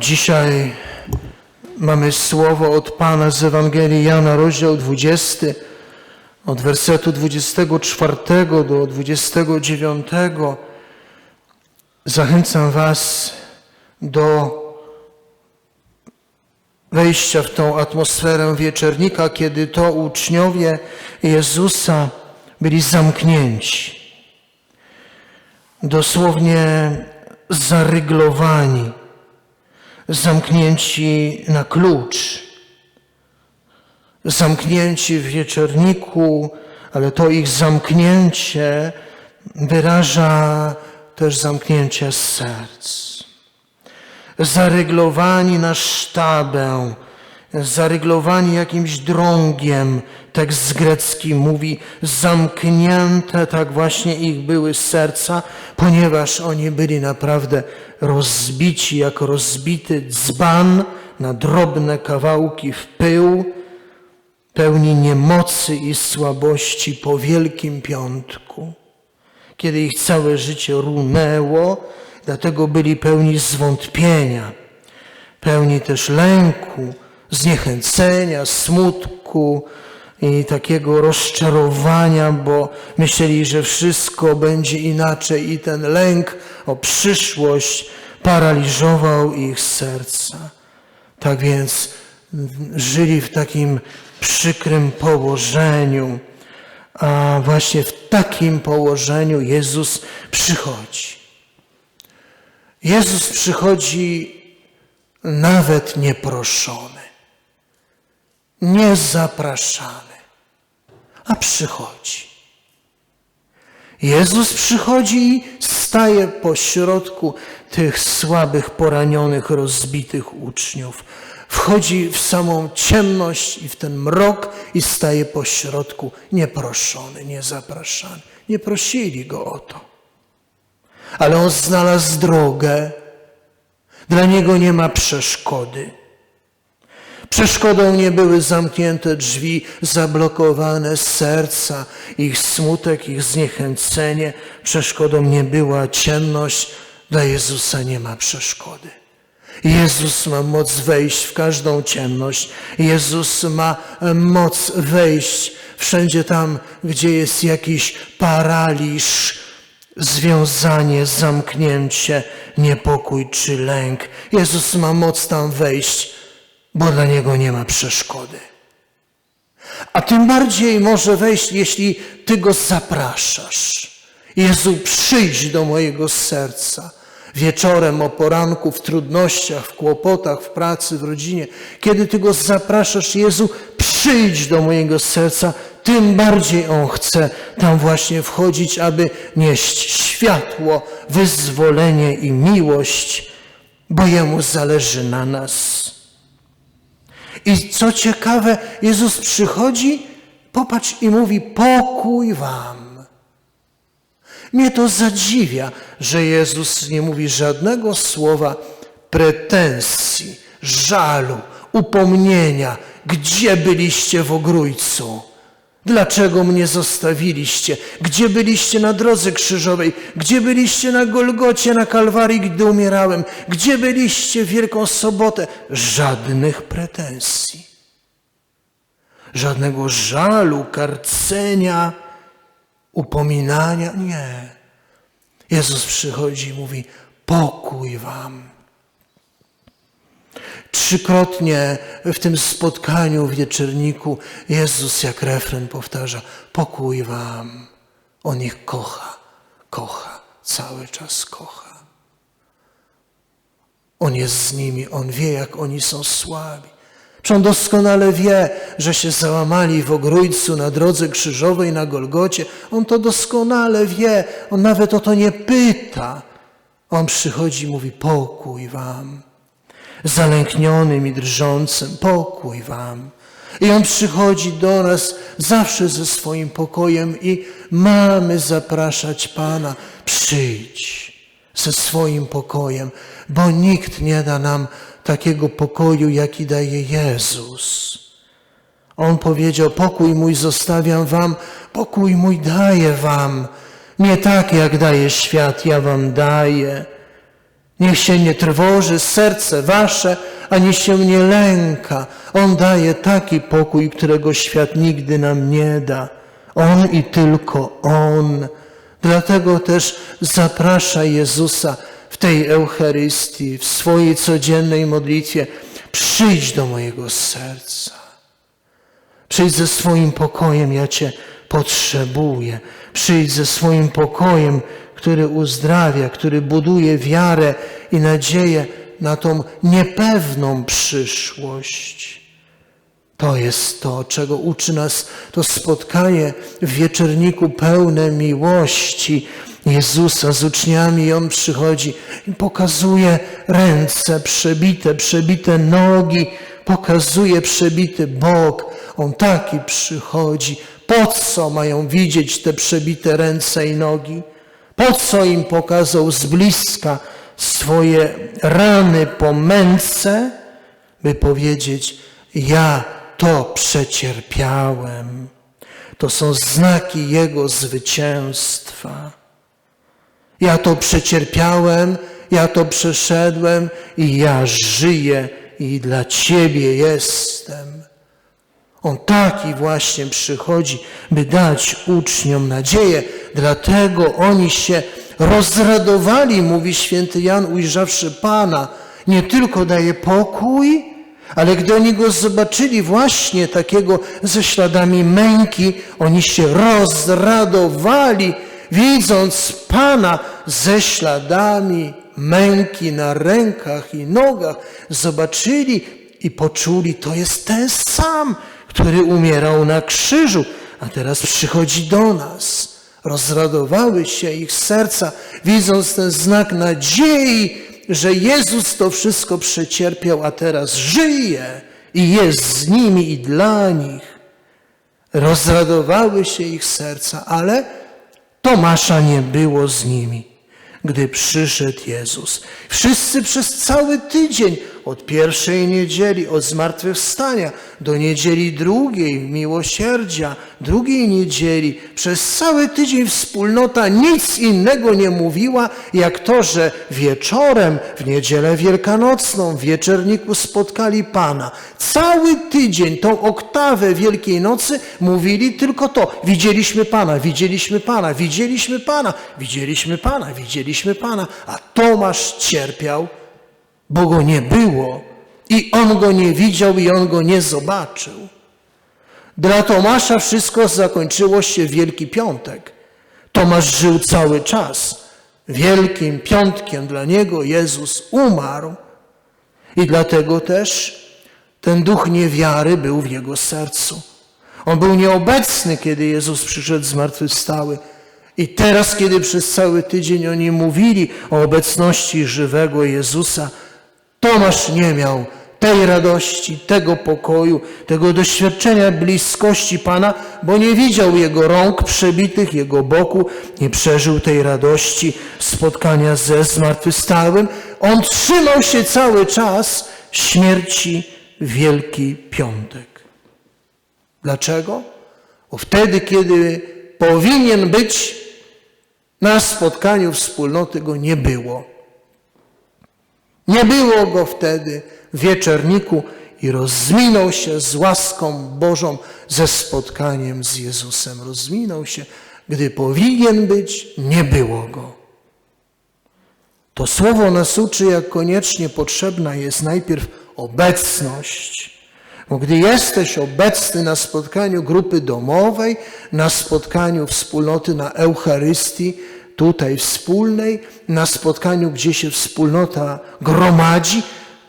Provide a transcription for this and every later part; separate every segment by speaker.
Speaker 1: Dzisiaj mamy słowo od Pana z Ewangelii Jana, rozdział 20, od wersetu 24 do 29. Zachęcam Was do wejścia w tą atmosferę wieczernika, kiedy to uczniowie Jezusa byli zamknięci, dosłownie zaryglowani, zamknięci na klucz, zamknięci w wieczorniku, ale to ich zamknięcie wyraża też zamknięcie serc zaryglowani na sztabę, zaryglowani jakimś drągiem. Tekst grecki mówi, zamknięte tak właśnie ich były serca, ponieważ oni byli naprawdę rozbici, jak rozbity dzban na drobne kawałki w pył, pełni niemocy i słabości po Wielkim Piątku, kiedy ich całe życie runęło, Dlatego byli pełni zwątpienia, pełni też lęku, zniechęcenia, smutku i takiego rozczarowania, bo myśleli, że wszystko będzie inaczej i ten lęk o przyszłość paraliżował ich serca. Tak więc żyli w takim przykrym położeniu, a właśnie w takim położeniu Jezus przychodzi. Jezus przychodzi nawet nieproszony, niezapraszany, a przychodzi. Jezus przychodzi i staje pośrodku tych słabych, poranionych, rozbitych uczniów. Wchodzi w samą ciemność i w ten mrok i staje pośrodku nieproszony, niezapraszany. Nie prosili go o to ale on znalazł drogę. Dla niego nie ma przeszkody. Przeszkodą nie były zamknięte drzwi, zablokowane serca, ich smutek, ich zniechęcenie. Przeszkodą nie była ciemność. Dla Jezusa nie ma przeszkody. Jezus ma moc wejść w każdą ciemność. Jezus ma moc wejść wszędzie tam, gdzie jest jakiś paraliż, związanie, zamknięcie, niepokój czy lęk. Jezus ma moc tam wejść, bo dla Niego nie ma przeszkody. A tym bardziej może wejść, jeśli Ty Go zapraszasz. Jezu, przyjdź do mojego serca. Wieczorem, o poranku, w trudnościach, w kłopotach, w pracy, w rodzinie. Kiedy Ty Go zapraszasz, Jezu, przyjdź do mojego serca, tym bardziej On chce tam właśnie wchodzić, aby nieść światło, wyzwolenie i miłość, bo Jemu zależy na nas. I co ciekawe, Jezus przychodzi, popatrz i mówi: Pokój Wam. Mnie to zadziwia, że Jezus nie mówi żadnego słowa pretensji, żalu, upomnienia. Gdzie byliście w ogrójcu? Dlaczego mnie zostawiliście? Gdzie byliście na drodze krzyżowej? Gdzie byliście na Golgocie, na Kalwarii, gdy umierałem? Gdzie byliście w Wielką Sobotę? Żadnych pretensji. Żadnego żalu, karcenia, upominania. Nie. Jezus przychodzi i mówi: Pokój wam. Trzykrotnie w tym spotkaniu w wieczerniku Jezus jak refren powtarza: Pokój wam. On ich kocha, kocha, cały czas kocha. On jest z nimi, on wie, jak oni są słabi. Czy on doskonale wie, że się załamali w ogrójcu na drodze krzyżowej na Golgocie? On to doskonale wie, on nawet o to nie pyta. On przychodzi i mówi: Pokój wam zalęknionym i drżącym, pokój wam. I On przychodzi do nas zawsze ze swoim pokojem i mamy zapraszać Pana, przyjdź ze swoim pokojem, bo nikt nie da nam takiego pokoju, jaki daje Jezus. On powiedział, pokój mój zostawiam wam, pokój mój daję wam. Nie tak, jak daje świat, ja wam daję. Niech się nie trwoży serce wasze, ani się nie lęka. On daje taki pokój, którego świat nigdy nam nie da. On i tylko On. Dlatego też zaprasza Jezusa w tej Eucharystii, w swojej codziennej modlitwie. Przyjdź do mojego serca. Przyjdź ze swoim pokojem, ja Cię potrzebuję. Przyjdź ze swoim pokojem, który uzdrawia, który buduje wiarę i nadzieję na tą niepewną przyszłość. To jest to, czego uczy nas to spotkanie w wieczorniku pełne miłości Jezusa z uczniami. I On przychodzi i pokazuje ręce przebite, przebite nogi, pokazuje przebity bok. On taki przychodzi. Po co mają widzieć te przebite ręce i nogi? Po co im pokazał z bliska swoje rany po męce, by powiedzieć, ja to przecierpiałem. To są znaki Jego zwycięstwa. Ja to przecierpiałem, ja to przeszedłem i ja żyję i dla Ciebie jestem. On taki właśnie przychodzi, by dać uczniom nadzieję. Dlatego oni się rozradowali, mówi święty Jan, ujrzawszy Pana. Nie tylko daje pokój, ale gdy oni go zobaczyli właśnie takiego ze śladami męki, oni się rozradowali, widząc Pana ze śladami męki na rękach i nogach. Zobaczyli i poczuli, to jest ten sam, który umierał na krzyżu, a teraz przychodzi do nas. Rozradowały się ich serca, widząc ten znak nadziei, że Jezus to wszystko przecierpiał, a teraz żyje i jest z nimi i dla nich. Rozradowały się ich serca, ale Tomasza nie było z nimi, gdy przyszedł Jezus. Wszyscy przez cały tydzień, od pierwszej niedzieli, od zmartwychwstania do niedzieli drugiej, miłosierdzia, drugiej niedzieli, przez cały tydzień wspólnota nic innego nie mówiła, jak to, że wieczorem, w niedzielę wielkanocną, w wieczerniku spotkali Pana. Cały tydzień, tą oktawę Wielkiej Nocy mówili tylko to. Widzieliśmy Pana, widzieliśmy Pana, widzieliśmy Pana, widzieliśmy Pana, widzieliśmy Pana. A Tomasz cierpiał, bo go nie było i on go nie widział i on go nie zobaczył. Dla Tomasza wszystko zakończyło się Wielki Piątek. Tomasz żył cały czas. Wielkim Piątkiem dla niego Jezus umarł i dlatego też ten duch niewiary był w jego sercu. On był nieobecny, kiedy Jezus przyszedł zmartwychwstały. I teraz, kiedy przez cały tydzień oni mówili o obecności żywego Jezusa, Tomasz nie miał tej radości, tego pokoju, tego doświadczenia bliskości Pana, bo nie widział Jego rąk przebitych, Jego boku, nie przeżył tej radości spotkania ze zmartwychwstałym. On trzymał się cały czas śmierci Wielki Piątek. Dlaczego? Bo wtedy, kiedy powinien być na spotkaniu wspólnoty, go nie było. Nie było go wtedy w wieczorniku i rozminął się z łaską Bożą, ze spotkaniem z Jezusem. Rozminął się, gdy powinien być, nie było go. To słowo nas uczy, jak koniecznie potrzebna jest najpierw obecność. Bo gdy jesteś obecny na spotkaniu grupy domowej, na spotkaniu wspólnoty na Eucharystii, tutaj wspólnej, na spotkaniu, gdzie się wspólnota gromadzi,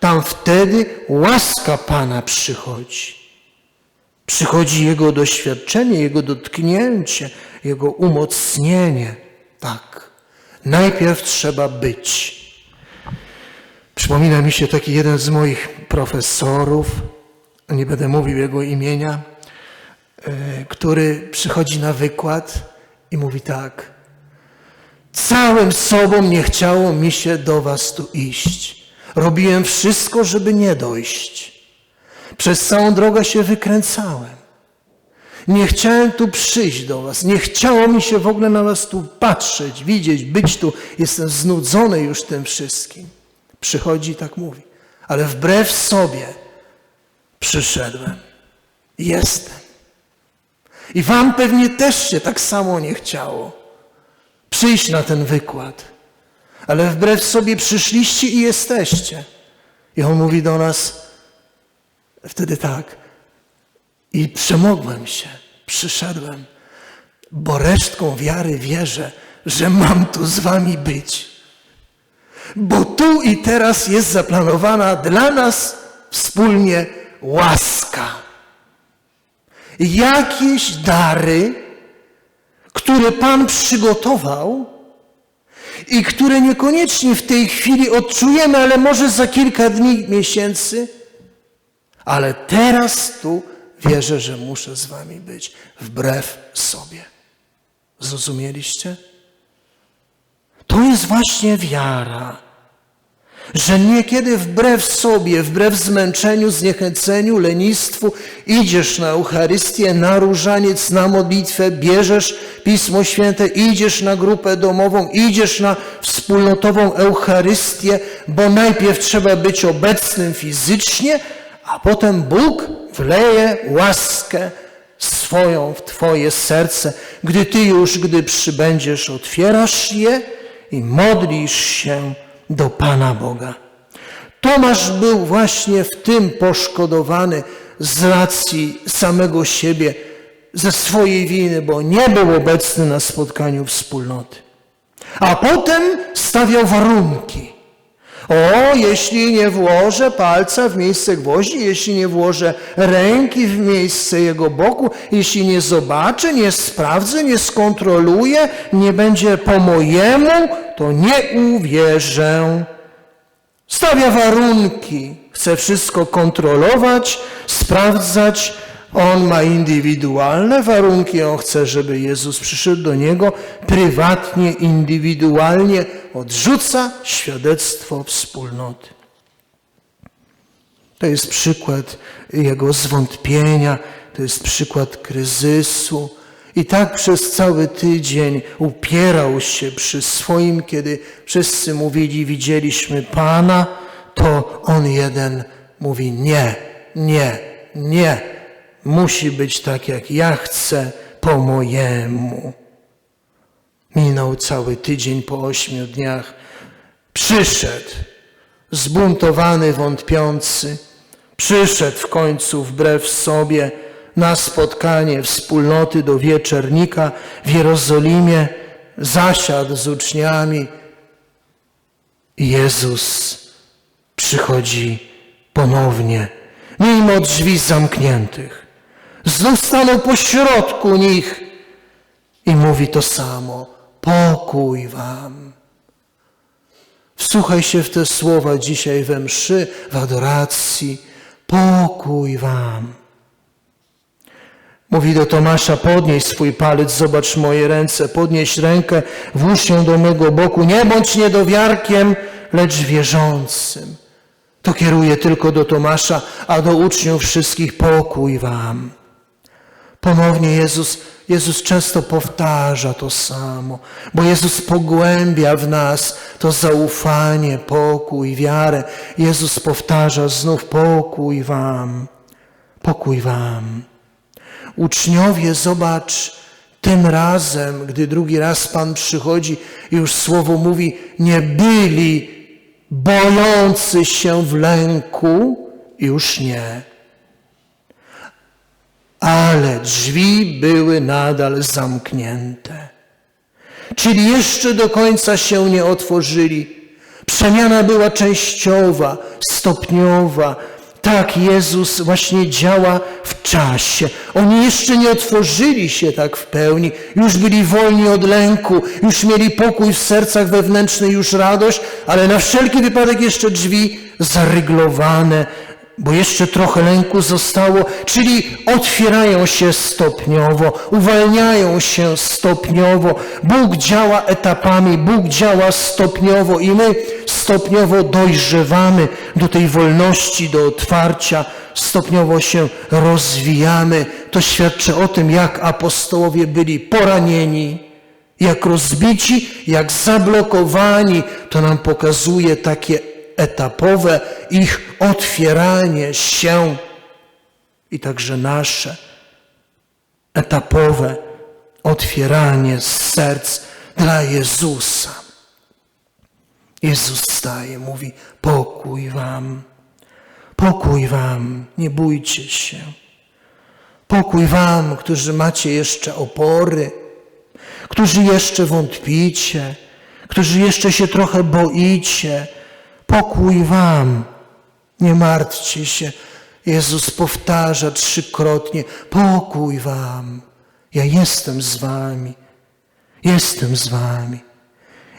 Speaker 1: tam wtedy łaska Pana przychodzi. Przychodzi Jego doświadczenie, Jego dotknięcie, Jego umocnienie. Tak. Najpierw trzeba być. Przypomina mi się taki jeden z moich profesorów, nie będę mówił jego imienia, e, który przychodzi na wykład i mówi tak. Całym sobą nie chciało mi się do was tu iść. Robiłem wszystko, żeby nie dojść. Przez całą drogę się wykręcałem. Nie chciałem tu przyjść do was. Nie chciało mi się w ogóle na was tu patrzeć, widzieć, być tu. Jestem znudzony już tym wszystkim. Przychodzi i tak mówi. Ale wbrew sobie przyszedłem. Jestem. I wam pewnie też się tak samo nie chciało przyjść na ten wykład. Ale wbrew sobie przyszliście i jesteście. I on mówi do nas wtedy tak. I przemogłem się, przyszedłem, bo resztką wiary wierzę, że mam tu z wami być. Bo tu i teraz jest zaplanowana dla nas wspólnie łaska. Jakieś dary, które Pan przygotował i które niekoniecznie w tej chwili odczujemy, ale może za kilka dni, miesięcy, ale teraz tu wierzę, że muszę z Wami być wbrew sobie. Zrozumieliście? To jest właśnie wiara, że niekiedy wbrew sobie, wbrew zmęczeniu, zniechęceniu, lenistwu idziesz na Eucharystię, na różaniec, na modlitwę, bierzesz Pismo Święte, idziesz na grupę domową, idziesz na wspólnotową Eucharystię, bo najpierw trzeba być obecnym fizycznie, a potem Bóg wleje łaskę swoją w Twoje serce, gdy Ty już, gdy przybędziesz, otwierasz je i modlisz się do Pana Boga. Tomasz był właśnie w tym poszkodowany z racji samego siebie, ze swojej winy, bo nie był obecny na spotkaniu wspólnoty. A potem stawiał warunki. O, jeśli nie włożę palca w miejsce gwoździ, jeśli nie włożę ręki w miejsce jego boku, jeśli nie zobaczę, nie sprawdzę, nie skontroluję, nie będzie po mojemu, to nie uwierzę. Stawia warunki, chce wszystko kontrolować, sprawdzać. On ma indywidualne warunki, on chce, żeby Jezus przyszedł do niego prywatnie, indywidualnie, odrzuca świadectwo wspólnoty. To jest przykład jego zwątpienia, to jest przykład kryzysu. I tak przez cały tydzień upierał się przy swoim, kiedy wszyscy mówili, widzieliśmy Pana, to on jeden mówi nie, nie, nie. Musi być tak, jak ja chcę, po mojemu. Minął cały tydzień po ośmiu dniach. Przyszedł, zbuntowany, wątpiący. Przyszedł w końcu wbrew sobie na spotkanie wspólnoty do wieczernika w Jerozolimie. Zasiadł z uczniami. Jezus przychodzi ponownie, mimo drzwi zamkniętych. Znów pośrodku nich i mówi to samo. Pokój wam. Wsłuchaj się w te słowa dzisiaj we mszy, w adoracji. Pokój wam. Mówi do Tomasza, podnieś swój palec, zobacz moje ręce, podnieś rękę, włóż ją do mego boku. Nie bądź niedowiarkiem, lecz wierzącym. To kieruje tylko do Tomasza, a do uczniów wszystkich pokój wam. Ponownie Jezus, Jezus często powtarza to samo, bo Jezus pogłębia w nas to zaufanie, pokój, wiarę. Jezus powtarza znów pokój wam, pokój wam. Uczniowie, zobacz, tym razem, gdy drugi raz Pan przychodzi i już słowo mówi, nie byli bojący się w lęku, już nie ale drzwi były nadal zamknięte. Czyli jeszcze do końca się nie otworzyli. Przemiana była częściowa, stopniowa. Tak Jezus właśnie działa w czasie. Oni jeszcze nie otworzyli się tak w pełni, już byli wolni od lęku, już mieli pokój w sercach wewnętrzny, już radość, ale na wszelki wypadek jeszcze drzwi zaryglowane, bo jeszcze trochę lęku zostało, czyli otwierają się stopniowo, uwalniają się stopniowo. Bóg działa etapami, Bóg działa stopniowo i my stopniowo dojrzewamy do tej wolności, do otwarcia, stopniowo się rozwijamy. To świadczy o tym, jak apostołowie byli poranieni, jak rozbici, jak zablokowani. To nam pokazuje takie etapowe ich otwieranie się i także nasze etapowe otwieranie serc dla Jezusa. Jezus staje, mówi: Pokój wam, pokój wam, nie bójcie się. Pokój wam, którzy macie jeszcze opory, którzy jeszcze wątpicie, którzy jeszcze się trochę boicie. Pokój wam, nie martwcie się. Jezus powtarza trzykrotnie: Pokój wam, ja jestem z wami, jestem z wami.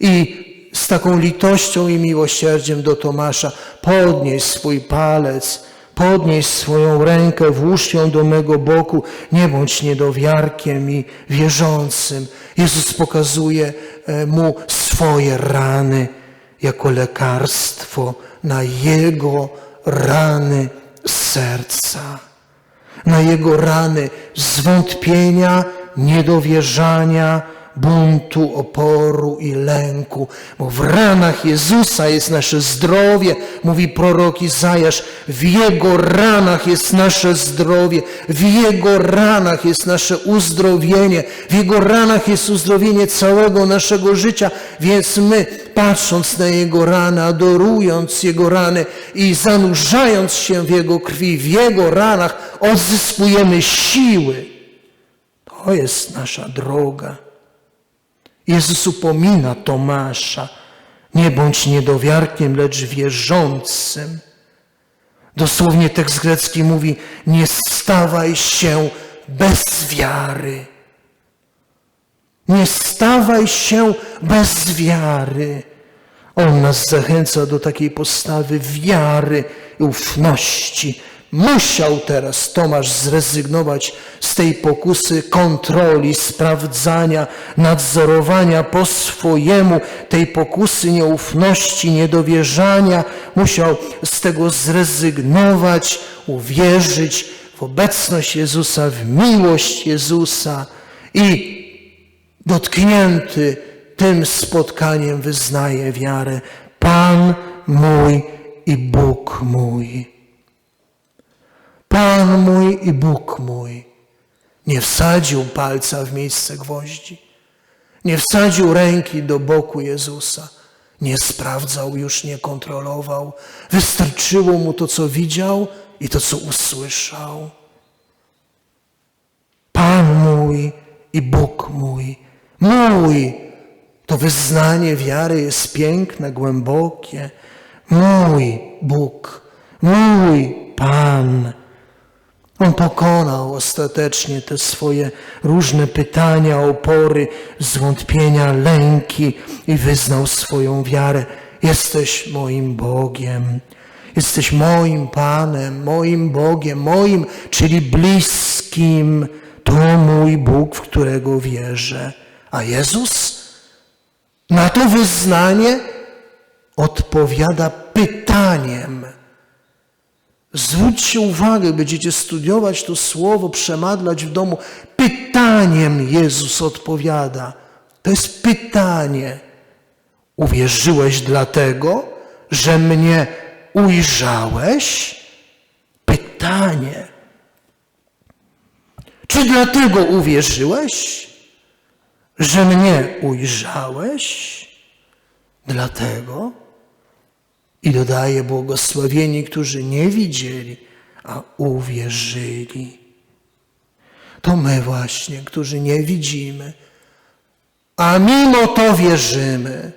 Speaker 1: I z taką litością i miłosierdziem do Tomasza podnieś swój palec, podnieś swoją rękę, włóż ją do mego boku, nie bądź niedowiarkiem i wierzącym. Jezus pokazuje e, mu swoje rany jako lekarstwo na jego rany serca, na jego rany zwątpienia, niedowierzania, buntu, oporu i lęku, bo w ranach Jezusa jest nasze zdrowie, mówi prorok Izajasz, w Jego ranach jest nasze zdrowie, w Jego ranach jest nasze uzdrowienie, w Jego ranach jest uzdrowienie całego naszego życia, więc my, patrząc na Jego rany, adorując Jego rany i zanurzając się w Jego krwi, w Jego ranach, odzyskujemy siły. To jest nasza droga. Jezus upomina Tomasza, nie bądź niedowiarkiem, lecz wierzącym. Dosłownie tekst grecki mówi, nie stawaj się bez wiary. Nie stawaj się bez wiary. On nas zachęca do takiej postawy wiary i ufności, Musiał teraz Tomasz zrezygnować z tej pokusy kontroli, sprawdzania, nadzorowania po swojemu, tej pokusy nieufności, niedowierzania. Musiał z tego zrezygnować, uwierzyć w obecność Jezusa, w miłość Jezusa i dotknięty tym spotkaniem wyznaje wiarę. Pan mój i Bóg mój. Pan mój i Bóg mój nie wsadził palca w miejsce gwoździ, nie wsadził ręki do boku Jezusa, nie sprawdzał, już nie kontrolował. Wystarczyło mu to, co widział i to, co usłyszał. Pan mój i Bóg mój, mój. To wyznanie wiary jest piękne, głębokie. Mój Bóg, mój Pan. On pokonał ostatecznie te swoje różne pytania, opory, zwątpienia, lęki i wyznał swoją wiarę. Jesteś moim Bogiem. Jesteś moim Panem, moim Bogiem, moim, czyli bliskim. To mój Bóg, w którego wierzę. A Jezus na to wyznanie odpowiada pytaniem. Zwróćcie uwagę, będziecie studiować to słowo, przemadlać w domu. Pytaniem Jezus odpowiada. To jest pytanie. Uwierzyłeś dlatego, że mnie ujrzałeś? Pytanie. Czy dlatego uwierzyłeś, że mnie ujrzałeś? Dlatego? I dodaje błogosławieni, którzy nie widzieli, a uwierzyli. To my właśnie, którzy nie widzimy, a mimo to wierzymy.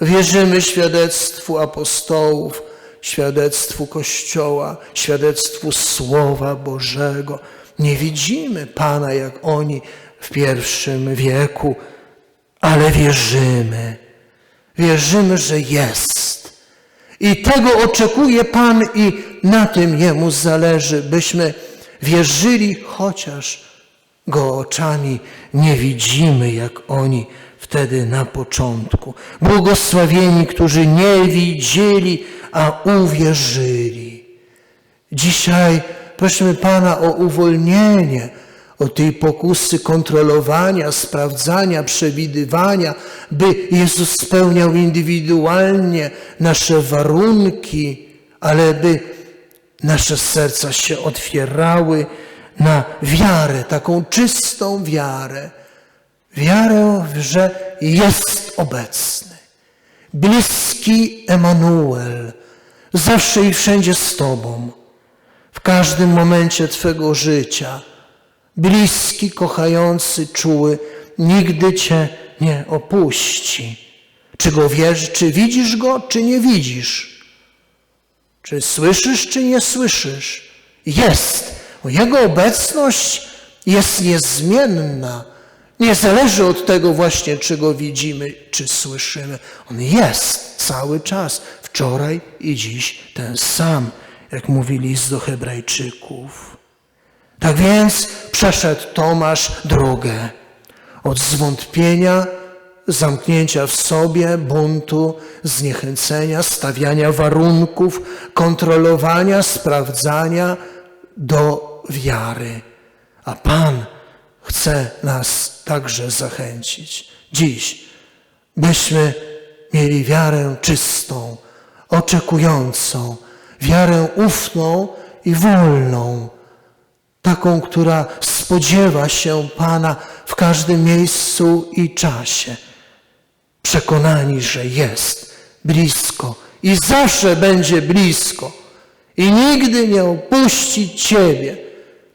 Speaker 1: Wierzymy świadectwu apostołów, świadectwu Kościoła, świadectwu Słowa Bożego. Nie widzimy Pana jak oni w pierwszym wieku, ale wierzymy. Wierzymy, że jest i tego oczekuje Pan i na tym Jemu zależy, byśmy wierzyli, chociaż Go oczami nie widzimy, jak oni wtedy na początku. Błogosławieni, którzy nie widzieli, a uwierzyli. Dzisiaj prosimy Pana o uwolnienie, od tej pokusy kontrolowania, sprawdzania, przewidywania, by Jezus spełniał indywidualnie nasze warunki, ale by nasze serca się otwierały na wiarę, taką czystą wiarę. Wiarę, że jest obecny, bliski Emanuel, zawsze i wszędzie z Tobą, w każdym momencie Twego życia. Bliski, kochający, czuły, nigdy Cię nie opuści. Czy Go wiesz, czy widzisz Go, czy nie widzisz? Czy słyszysz, czy nie słyszysz? Jest. Jego obecność jest niezmienna. Nie zależy od tego właśnie, czy Go widzimy, czy słyszymy. On jest cały czas, wczoraj i dziś ten sam, jak mówi list do Hebrajczyków. Tak więc przeszedł Tomasz drogę. Od zwątpienia, zamknięcia w sobie, buntu, zniechęcenia, stawiania warunków, kontrolowania, sprawdzania do wiary. A Pan chce nas także zachęcić. Dziś, byśmy mieli wiarę czystą, oczekującą, wiarę ufną i wolną taką, która spodziewa się Pana w każdym miejscu i czasie. Przekonani, że jest blisko i zawsze będzie blisko i nigdy nie opuści Ciebie,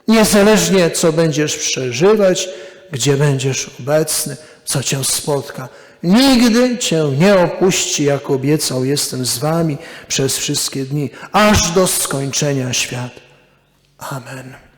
Speaker 1: niezależnie co będziesz przeżywać, gdzie będziesz obecny, co Cię spotka. Nigdy Cię nie opuści, jak obiecał, jestem z Wami przez wszystkie dni, aż do skończenia świata. Amen.